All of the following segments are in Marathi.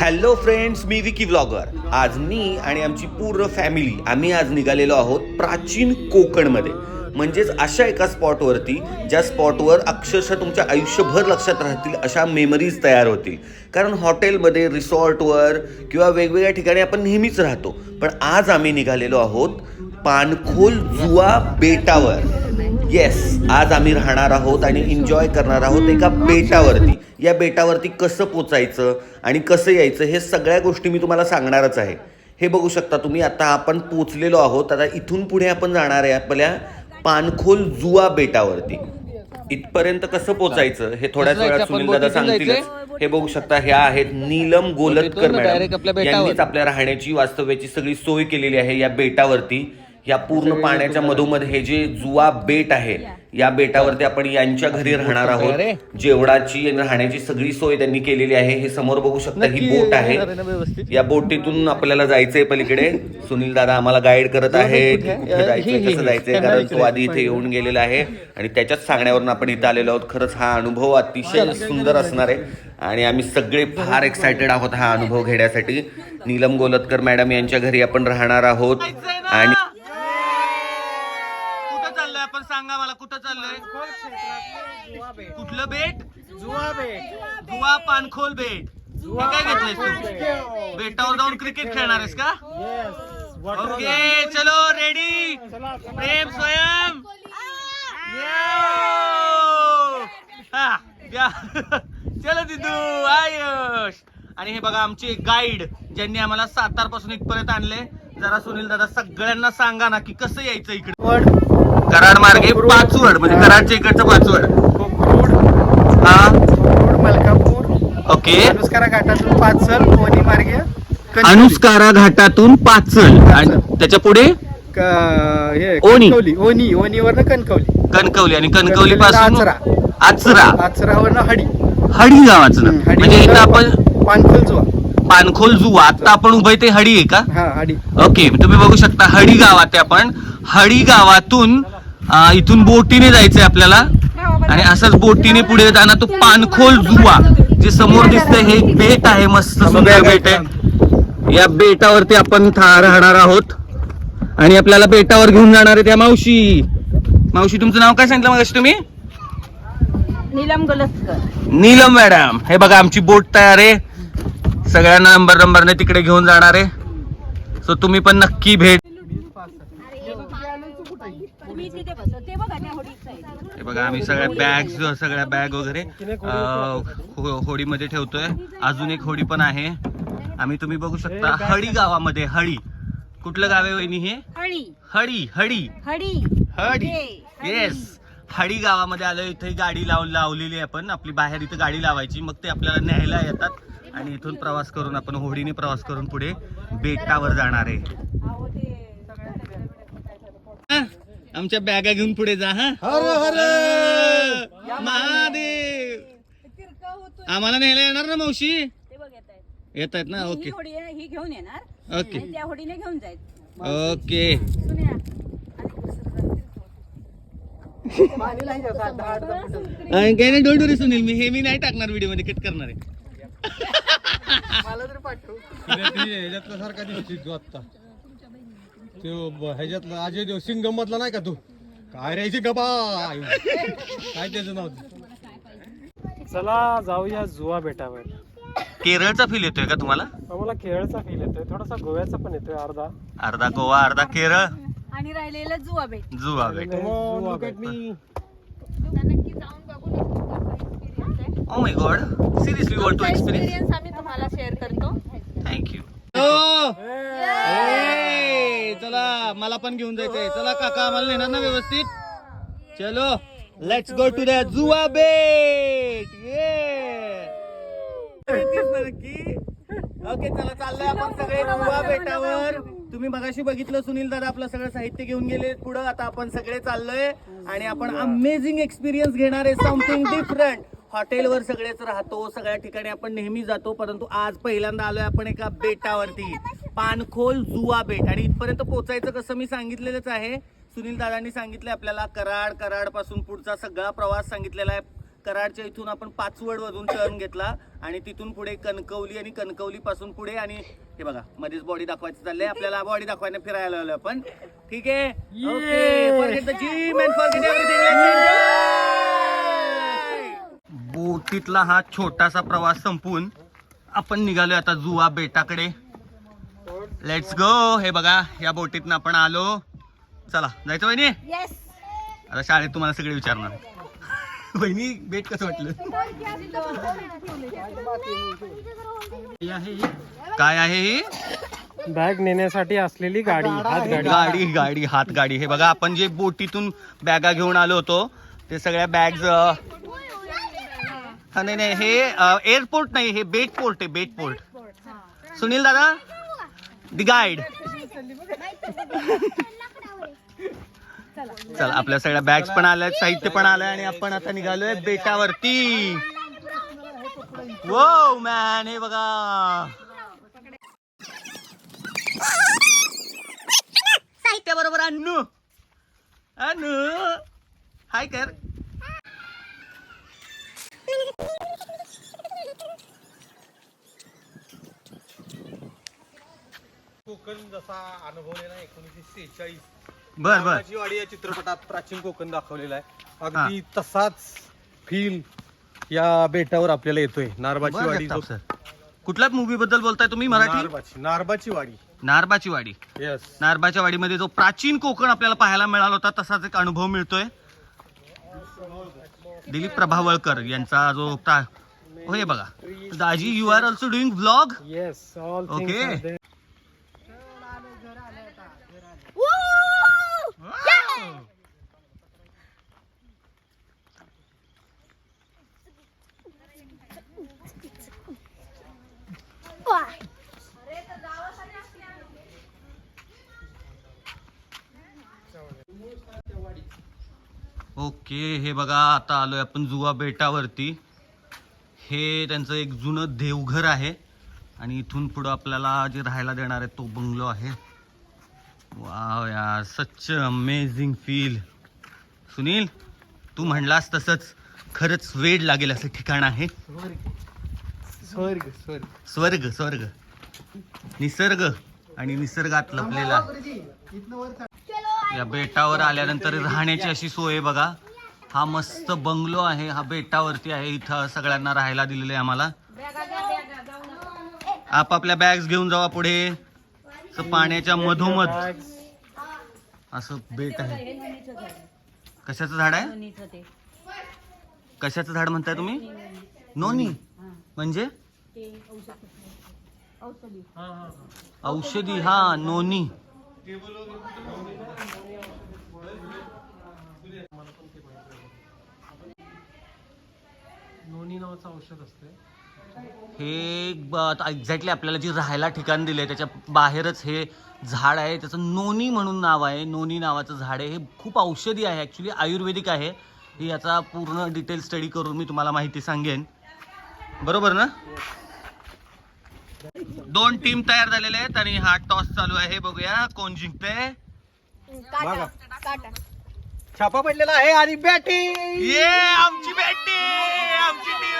हॅलो फ्रेंड्स मी विकी व्लॉगर आज मी आणि आमची पूर्ण फॅमिली आम्ही आज निघालेलो आहोत प्राचीन कोकणमध्ये. म्हणजेच अशा एका स्पॉटवरती ज्या स्पॉटवर अक्षरशः तुमच्या आयुष्यभर लक्षात राहतील अशा मेमरीज तयार होतील. कारण हॉटेलमध्ये रिसॉर्टवर किंवा वेगवेगळ्या ठिकाणी आपण नेहमीच राहतो. पण आज आम्ही निघालेलो आहोत पानखोल जुवा बेटावर. येस आज आम्ही राहणार आहोत आणि एन्जॉय करणार आहोत एका बेटावरती. या बेटावरती कसं पोचायचं आणि कसं यायचं हे सगळ्या गोष्टी मी तुम्हाला सांगणारच आहे. हे बघू शकता तुम्ही आता आपण पोचलेलो आहोत. आता इथून पुढे आपण जाणार आहे आपल्या पानखोल जुवा बेटावरती. इथपर्यंत कसं पोचायचं हे थोड्याच वेळात? सुनील दादा सांगतीलच. हे बघू शकता ह्या आहेत नीलम गोलतकर मॅडम. यांनीच आपल्या राहण्याची वास्तव्याची सगळी सोय केलेली आहे या बेटावरती. या पूर्ण पाण्याच्या मधोमध हे जे जुवा बेट आहे या. बेटावरती आपण यांच्या घरी राहणार. आहोत. जेवणाची आणि राहण्याची सगळी सोय त्यांनी केलेली आहे. हे समोर बघू शकता ही बोट आहे? या बोटीतून आपल्याला जायचंय पलीकडे. सुनील दादा आम्हाला गाईड करत आहे. कुठे? जायचंय कसं. जायचंय? कारण तो आधी इथे येऊन गेलेला आहे. आणि त्याच्याच सांगण्यावरून आपण इथे आलेलो आहोत. खरंच हा अनुभव अतिशय सुंदर असणार आहे. आणि आम्ही सगळे फार एक्सायटेड आहोत हा अनुभव घेण्यासाठी. नीलम गोलतकर मॅडम यांच्या घरी आपण राहणार आहोत. आणि कुठं चाललोय? कुठलं बेट? जुवा बेट. जुवा पानखोल बेट. हे काय घेतलंयस तू? बेटावर जाऊन क्रिकेट खेळणार आहेस का? येस ओके चलो रेडी प्रेम स्वयं! हा. चलो दिदू आयुष. आणि हे बघा आमचे गाईड ज्यांनी आम्हाला सातारपासून इथपर्यंत आणले जरा सुनील दादा सगळ्यांना सांगा ना की कसं यायचं इकडे. कराड मार्गे पाचवड म्हणजे कराडच्या इकडचं पाचवड. कोकरूड हा? कोकरूड मलकापूर ओके. अनुस्कारा घाटातून पाचल मार्गे कणकवली. अनुस्कारा घाटातून पाचल. आणि त्याच्या पुढे? क- हे ओणी. कणकवली. ओणी ओणीवरनं कणकवली. कणकवली. आणि कणकवली पासून आचरा. आचरा. आचरावरनं हडी. हडी गावाचं हडी. म्हणजे इथं आपण पानखोल जुवा. पानखोल जुवा. आता आपण उभे ते हडी आहे का? हा हडी. ओके. तुम्ही बघू शकता हडी गावात आहे आपण. हडी गावातून इथून बोटीने जायचंय आपल्याला. आणि असंच बोटीने पुढे जाणार तो पानखोल जुवा जे समोर दिसतंय हे एक बेट आहे मस्त सुंदर बेट आहे. या बेटावरती आपण था- राहणार आहोत. आणि आपल्याला बेटावर घेऊन जाणार आहे त्या मावशी. मावशी तुमचं नाव काय सांगितलं मग तुम्ही? नीलम गलसकर नीलम मॅडम. हे बघा आमची बोट तयार आहे. सगळ्यांना नंबर नंबरने तिकडे घेऊन जाणार आहे. सो तुम्ही पण नक्की भेट तिथे ते बघा त्या होडीचं आहे हे बघा आम्ही सगळ्या बॅग सगळ्या बॅग वगैरे अं, हो- होडीमध्ये ठेवतोय. अजून एक होडी पण आहे. आम्ही तुम्ही बघू शकता हडी गावामध्ये हडी कुठलं गाव आहे वहिनी हे? हळी. हडी हडी हडी हडी हे, हडी. येस हडी गावामध्ये आलो इथे गाडी लाव लावलेली आहे आपण. आपली बाहेर इथं गाडी लावायची. मग ते आपल्याला न्यायला येतात. आणि इथून प्रवास करून आपण होडीने प्रवास करून पुढे बेटावर जाणार आहे. हा, आमच्या बॅगा घेऊन पुढे जा हा? महादेव! आम्हाला न्यायला येणार ना मावशी? ते बघ येत आहेत येत आहेत ना? ही ओके. होडी आहे, ही घेऊन येणार. ओके. आणि त्या होडीने घेऊन जायचं. ओके. सुन्या. आणि काही नाही डोंट वरी सुनील मी हे मी नाही टाकणार व्हिडिओमध्ये कट करणार आहे. मला तरी पाठवू. ह्याच्यातला सारखा दिसतो तू आत्ता. तो ब- ह्याच्यातला अजय देव सिंगम मधला नाही का तू? काय राहायची गबा काय त्याचं नाव? चला जाऊया जुवा बेटावर. केरळचा फील येतोय का तुम्हाला? आम्हाला केरळचा फील येतोय. थोडासा गोव्याचा पण येतोय अर्धा. अर्धा गोवा अर्धा केरळ. आणि राहिलेलं जुवा बेट. जुवा बेट. जुवा बेट. ओ my god seriously want to experience experience आम्ही तुम्हाला शेअर करतो. थँक्यू चला मला पण घेऊन जायचंय. चला काका आम्हाला नेणार ना व्यवस्थित? चलो लेट्स गो टू द जुवा बेट. ओके चला चाललोय आपण सगळे जुवा बेटावर. तुम्ही मगाशी बघितलं सुनील दादा आपलं सगळं साहित्य घेऊन गेले पुढं. आता आपण सगळे चाललोय आणि आपण अमेझिंग एक्सपिरियन्स घेणार आहे समथिंग डिफरंट हॉटेलवर सगळेच राहतो सगळ्या ठिकाणी आपण नेहमी जातो परंतु आज पहिल्यांदा आलोय आपण एका बेटावरती. पानखोल जुवा बेट. आणि इथपर्यंत पोचायचं कसं मी सांगितलेलंच आहे. सुनील दादांनी सांगितलं आपल्याला कराड कराडपासून पुढचा सगळा प्रवास सांगितलेला आहे. कराडच्या इथून आपण पाचवड वरून टर्न घेतला आणि तिथून पुढे कणकवली आणि कणकवली पासून पुढे आणि हे बघा मध्येच बॉडी दाखवायचं चाललंय. आपल्याला बॉडी दाखवायला फिरायला आलो आपण. ठीक आहे? बोटीतला हा छोटासा प्रवास संपून आपण निघालोय आता जुवा बेटाकडे. लेट्स गो हे बघा या बोटीतनं आपण आलो. चला जायचं येस आता शाळेत तुम्हाला सगळे विचारणार. वहिनी बेट कसं वाटलं? काय आहे ही? बॅग नेण्यासाठी असलेली गाडी हात गाडी. गाडी गाडी हात गाडी. हे बघा आपण जे बोटीतून बॅगा घेऊन आलो होतो ते सगळ्या बॅग्स नाही नाही हे एअरपोर्ट नाही हे बेट पोर्ट आहे बेट पोर्ट सुनील दादा? दी गाईड चला आपल्या सगळ्या बॅग्स पण आल्या साहित्य पण आलंय आणि आपण आता निघालोय बेटावरती. वो मॅन हे बघा. साहित्य बरोबर अन्नू अन्नू हाय कर. कोकण जसा अनुभवलेला एकोणीसशे सेहेचाळीस. बर बर. वाडी या चित्रपटात प्राचीन कोकण दाखवलेला आहे. अगदी तसाच फील या बेटावर आपल्याला येतोय. नारबाची वाडी जो- सर कुठल्या मूवी बद्दल बोलताय तुम्ही मराठी? नारबाची नारबाची वाडी नारबाची वाडी येस नारबाच्या वाडीमध्ये जो प्राचीन कोकण आपल्याला पाहायला मिळाला होता तसाच एक अनुभव मिळतोय. दिलीप प्रभावळकर यांचा जो प्रा- हो हे बघा. दाजी you are also doing vlog yes Okay. Okay हे बघा आता आलोय आपण जुवा बेटावरती. हे त्यांचं एक जुनं देवघर आहे. आणि इथून पुढं आपल्याला जे राहायला देणार आहे तो बंगलो आहे. वाव यार सच अमेझिंग फील सुनील तू म्हणलास तसंच खरंच वेड लागेल असं ठिकाण आहे. स्वर्ग स्वर्ग. स्वर्ग स्वर्ग. निसर्ग आणि निसर्गात लपलेला. या बेटावर आल्यानंतर राहण्याची अशी सोय आहे बघा. हा मस्त बंगलो आहे हा बेटावरती आहे इथं सगळ्यांना राहायला दिलेलं आहे आम्हाला. आपापल्या बॅग्स घेऊन जावा पुढे. असं पाण्याच्या मधोमध. असं बेट आहे. कशाचं झाड आहे? कशाचं झाड म्हणताय तुम्ही? नोनी. म्हणजे? औषधी हा नोनी. नोनी नावाचं औषध असते हे एक्झॅक्टली आपल्याला जे राहायला ठिकाण दिलंय त्याच्या बाहेरच हे झाड आहे. त्याचं नोनी म्हणून नाव आहे. नोनी नावाचं झाड आहे. हे खूप औषधी आहे. ॲक्च्युली आयुर्वेदिक आहे. हे याचा पूर्ण डिटेल स्टडी करून मी तुम्हाला माहिती सांगेन. बरोबर ना? दोन टीम तयार झालेले आहेत आणि हा टॉस चालू आहे. बघूया कोण जिंकते छापा पडलेला आहे आणि बॅटिंग ये आमची बॅटिंग आमची टीम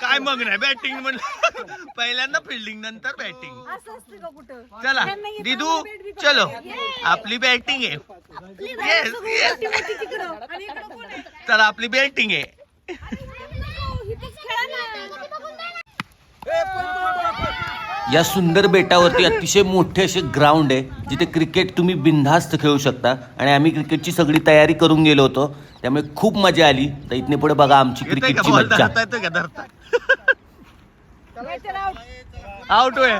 काय मग नाही बॅटिंग म्हणलं. पहिल्यांदा फिल्डिंग नंतर बॅटिंग चला दिदू चलो. आपली बॅटिंग आहे. चला आपली बॅटिंग आहे. या सुंदर बेटावरती अतिशय मोठे असे ग्राउंड आहे जिथे क्रिकेट तुम्ही बिनधास्त खेळू शकता. आणि आम्ही क्रिकेटची सगळी तयारी करून गेलो होतो. त्यामुळे खूप मजा आली. तर इथने पुढे बघा आमची क्रिकेटची मज्जा. आउट होय.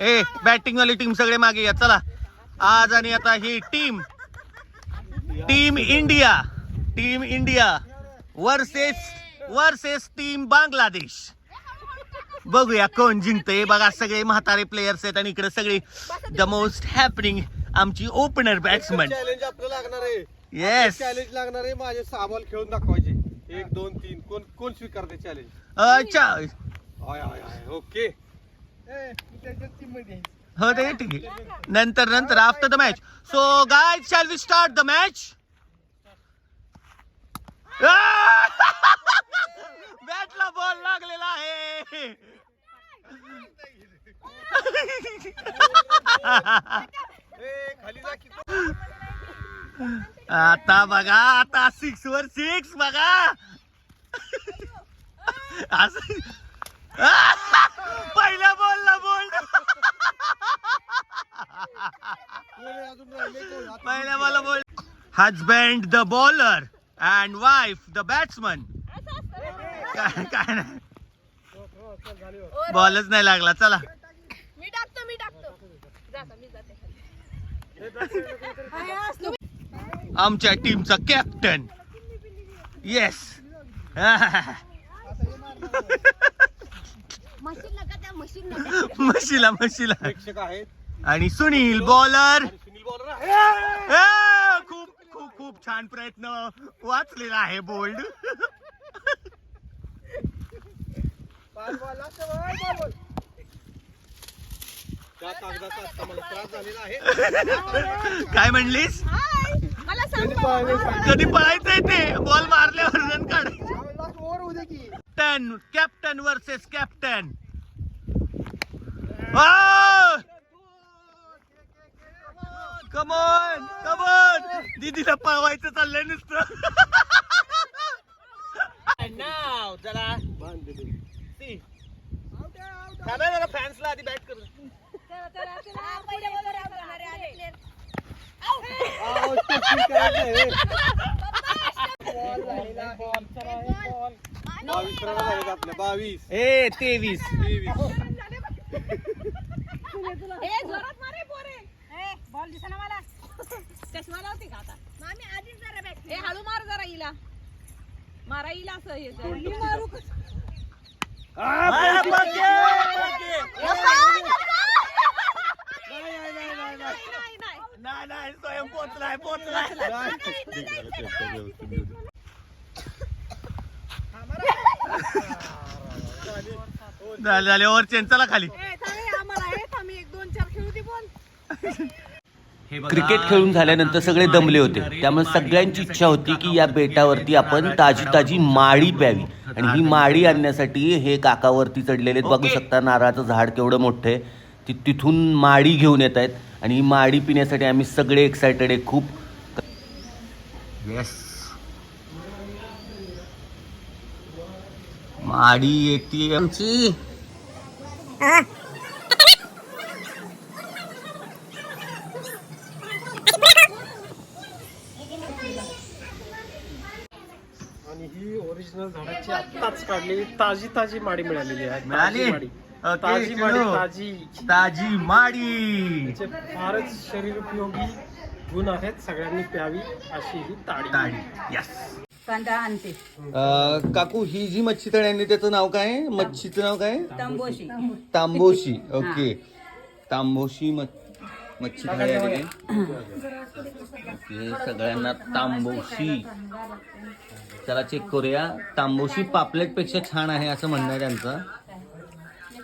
ए बॅटिंग वाली टीम सगळे मागे या. चला. आज आणि आता ही team team India team India versus versus team Bangladesh. बघूया कोण जिंकतंय. बघा सगळे म्हातारे प्लेयर्स आहेत आणि इकडे सगळे द मोस्ट हॅपनिंग आमची ओपनर बॅट्समन चॅलेंज आपल्याला लागणार आहे. येस चॅलेंज लागणार आहे. माझे सहा बॉल खेळून दाखवायचे. एक दोन तीन. कोण कोण स्वीकारते चॅलेंज अच्छा आय आय आय. ओके. हो ते ठीक आहे. नंतर नंतर after the match so guys shall we start the match बॅटला ball लागलेला आहे आता बघा आता सिक्स वर सिक्स बघा. असं. पहिल्या बॉलला बोल पहिल्या बॉलला बोल husband the bowler and wife the batsman काय काय नाही. बॉलच नाही लागला चला. मी टाकतो मी टाकतो. जाता मी जाते. आमच्या टीमचा कॅप्टन येस म्हशीला म्हशीला प्रेक्षक आहेत. आणि सुनील बॉलर सुनील बॉलर आहे. खूप खूप खूप छान प्रयत्न वाचलेला आहे बोल्ड. त्या कागदाचा आता मला त्रास झालेला आहे. काय म्हणलीस? कधी पळायचंय ते? बॉल मारल्यावर रन काढायचं. Captain captain versus captain come on come on दीदीला पळवायचं चाललंय नुसतं. नाव चला फॅन्सला आधी बॅट कर. बावीस रन झालेत आपल्या बावीस ए तेवीस बॉल दिसा मला. चष्मा लावते का आता? ए हळू मार जरा हिला. मारा हिला असं हे जरा. मारू कसं? नाही, नाही. नाही नाही. स्वयं पोचलाय पोचलाय. झाले झाले चला खाली. हे क्रिकेट खेळून झाल्यानंतर सगळे दमले होते. त्यामुळे सगळ्यांची इच्छा होती की या बेटावरती आपण ताजी ताजी माळी प्यावी. आणि ही माळी आणण्यासाठी हे काकावरती चढलेले. बघू शकता नारळाचं झाड केवढं मोठं आहे. ती तिथून माळी घेऊन येत आहेत. आणि ही माळी पिण्यासाठी आम्ही सगळे एक्सायटेड आहे खूप. येस माडी येते आमची. आणि ही ओरिजिनल झाडाची आत्ताच काढलेली ताजी ताजी माडी मिळालेली आहे. मिळाली? ताजी माडी ताजी. ताजी माडी. फारच शरीर उपयोगी गुण आहेत सगळ्यांनी प्यावी अशी ही ताडी. ताडी यस कांदा आणते. काकू ही जी मच्छी तळ्यांनी त्याचं नाव काय? आहे? मच्छीचं नाव काय? आहे? तांबोशी तांबोशी ओके. तांबोशी मच- मच्छी थाळी आलेली आहे. ओके, सगळ्यांना तांबोशी. चला चेक करूया. तांबोशी पापलेटपेक्षा छान आहे असं म्हणणं आहे त्यांचं.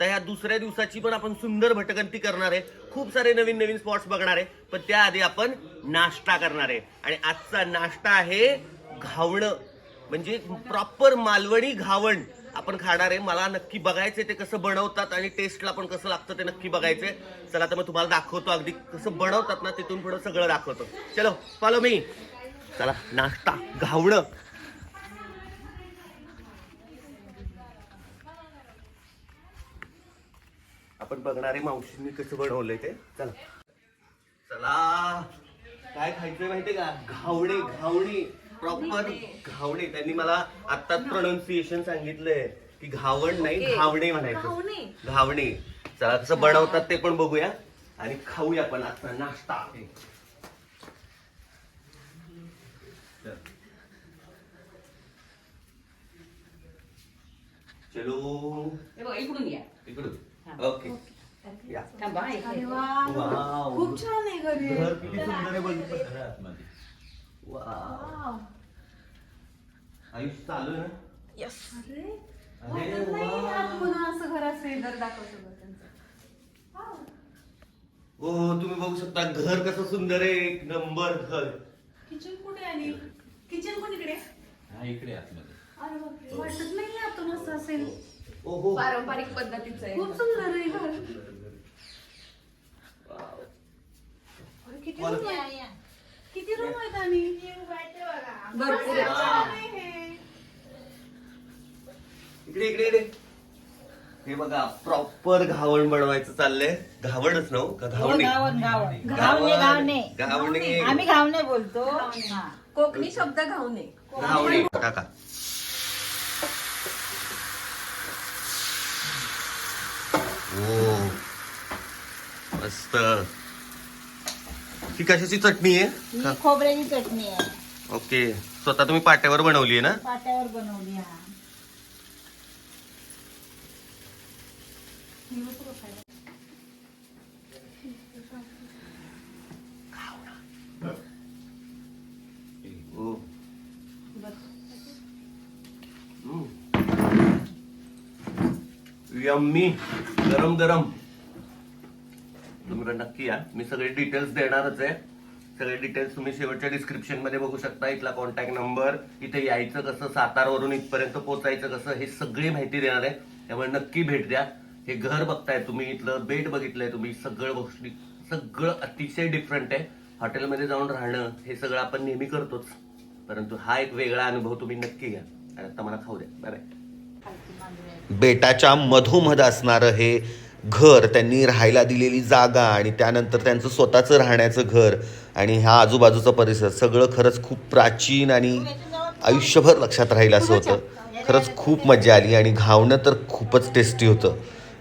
तर ह्या दुसऱ्या दिवसाची पण आपण सुंदर भटकंती करणार आहे. खूप सारे नवीन नवीन स्पॉट्स बघणार आहे. पण त्याआधी आपण नाश्ता करणार आहे. आणि आजचा नाश्ता आहे घावणं म्हणजे प्रॉपर मालवणी घावण आपण खाणार आहे. मला नक्की बघायचंय ते कसं बनवतात आणि टेस्टला पण कसं लागतं ते नक्की बघायचंय. चला तर मग तुम्हाला दाखवतो अगदी कसं बनवतात ना तिथून थोडं सगळं दाखवतो. चलो फॉलो मी चला नाश्ता घावणं आपण बघणारे मावशींनी कसं बनवलंय ते. चला. चला. काय खायचंय माहितीये का? घावणे घावणे. प्रॉपर घावणे. त्यांनी मला आता प्रोनाऊन्सिएशन सांगितलंय की घावण नाही घावणे म्हणायचं. घावणे. चला कसं बनवतात ते पण बघूया. आणि खाऊया पण आता नाश्ता. आहे चलो इकडून इकडून. ओके. या. थांबा इकडे. वाव. खूप छान आहे घरी. घर किती सुंदर आहे बघितलं वाव. आयुष चालू आहे ना? अरे वा. हो तुम्ही बघू शकता घर कसं सुंदर आहे. एक नंबर घर. किचन कुठे आली किचन पण इकडे? अरे बापरे, वाटत नाही आता मस्त असेल. ओहो. पारंपरिक पद्धतीचं आहे. खूप सुंदर आहे अरे, किती रूम आहे? किती रूम आहेत आणि? भरपूर. इकडे इकडे इकडे. हे बघा प्रॉपर घावण बनवायचं चाललंय. घावणच ना हो? का घावणे गावण गावण घावणे घावणे. घावणे. आम्ही घावणे बोलतो. हा. कोकणी शब्द घावणे. घावणे. टाका. ओ मस्त. ही कशाची चटणी आहे? ही खोबऱ्याची चटणी आहे. ओके. स्वतः तुम्ही पाट्यावर बनवली आहे ना? पाट्यावर बनवली हा यम्मी. गरम गरम. तुम्ही नक्की या. मी सगळे डिटेल्स देणारच आहे. सगळे डिटेल्स तुम्ही शेवटच्या डिस्क्रिप्शनमध्ये बघू शकता. इथला कॉन्टॅक्ट नंबर इथे यायचं कसं सातारवरून इथपर्यंत पोहोचायचं कसं हे सगळी माहिती देणार आहे. त्यामुळे नक्की भेट द्या. हे घर बघताय तुम्ही इथलं बेड बघितलंय तुम्ही सगळं गोष्टी सगळं अतिशय डिफरंट आहे. हॉटेलमध्ये जाऊन राहणं हे सगळं आपण नेहमी करतोच. परंतु हा एक वेगळा अनुभव तुम्ही नक्की घ्या. आणि आता मला खाऊ द्या. बाय बाय बेटाच्या मधोमध असणारं हे घर त्यांनी राहायला दिलेली जागा आणि त्यानंतर त्यांचं स्वतःचं राहण्याचं घर आणि ह्या आजूबाजूचा परिसर सगळं खरंच खूप प्राचीन आणि आयुष्यभर लक्षात राहील असं होतं. खरंच खूप मजा आली आणि घावणं तर खूपच टेस्टी होतं.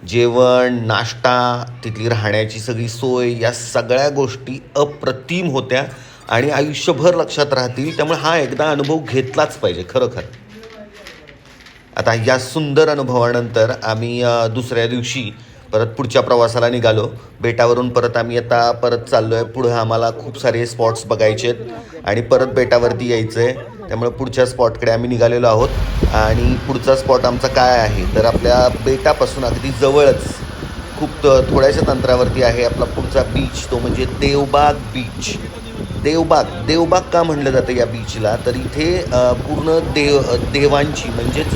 जेवण नाश्ता तिथली राहण्याची सगळी सोय या सगळ्या गोष्टी अप्रतिम होत्या आणि आयुष्यभर लक्षात राहतील. त्यामुळे हा एकदा अनुभव घेतलाच पाहिजे खरोखर. आता या सुंदर अनुभवानंतर आम्ही दुसऱ्या दिवशी परत पुढच्या प्रवासाला निघालो. बेटावरून परत आम्ही आता परत चाललो आहे पुढं आम्हाला खूप सारे स्पॉट्स बघायचे आहेत आणि परत बेटावरती यायचं आहे त्यामुळे पुढच्या स्पॉटकडे आम्ही निघालेलो आहोत. आणि पुढचा स्पॉट आमचा काय आहे? तर आपल्या बेटापासून अगदी जवळच खूप त- अंतरावरती आहे आपला पुढचा बीच तो म्हणजे देवबाग बीच देवबाग देवबाग का म्हणलं जातं या बीचला तर इथे पूर्ण देव देवांची म्हणजेच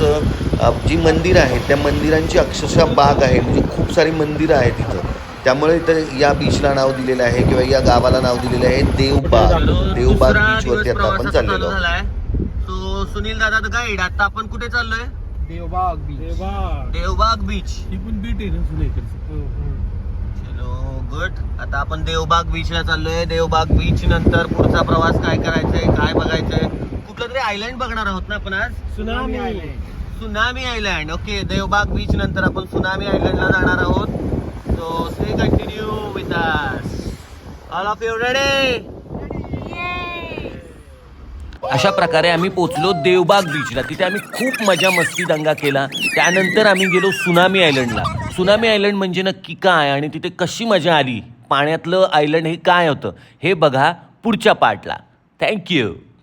जी मंदिरं आहेत त्या मंदिरांची अक्षरशः बाग आहे. म्हणजे खूप सारी मंदिरं आहेत इथं. त्यामुळे इथं या बीचला नाव दिलेलं आहे किंवा या गावाला नाव दिलेलं आहे देवबाग. देवबाग बीचवरती आता आपण चाललेलो सो सुनील दादा गाईड आता आपण कुठे चाललोय? देवबाग बीच देवा देवबाग बीच ही पण बीट आहे ना सुनेकडचं गुड आता आपण देवबाग बीचला चाललोय. देवबाग बीच नंतर पुढचा प्रवास काय करायचंय काय बघायचंय? कुठलं तरी आयलँड बघणार आहोत ना आपण आज? Tsunami tsunami island okay Devbag beach नंतर आपण सुनामी आयलँडला जाणार आहोत. So stay continue with us all of you ready अशा प्रकारे आम्ही पोचलो देवबाग बीचला तिथे आम्ही खूप मजा मस्ती दंगा केला. त्यानंतर आम्ही गेलो सुनामी आयलंडला सुनामी आयलंड म्हणजे नक्की काय आणि तिथे कशी मजा आली? पाण्यातलं आयलंड हे काय होतं? हे बघा पुढच्या पार्टला थँक्यू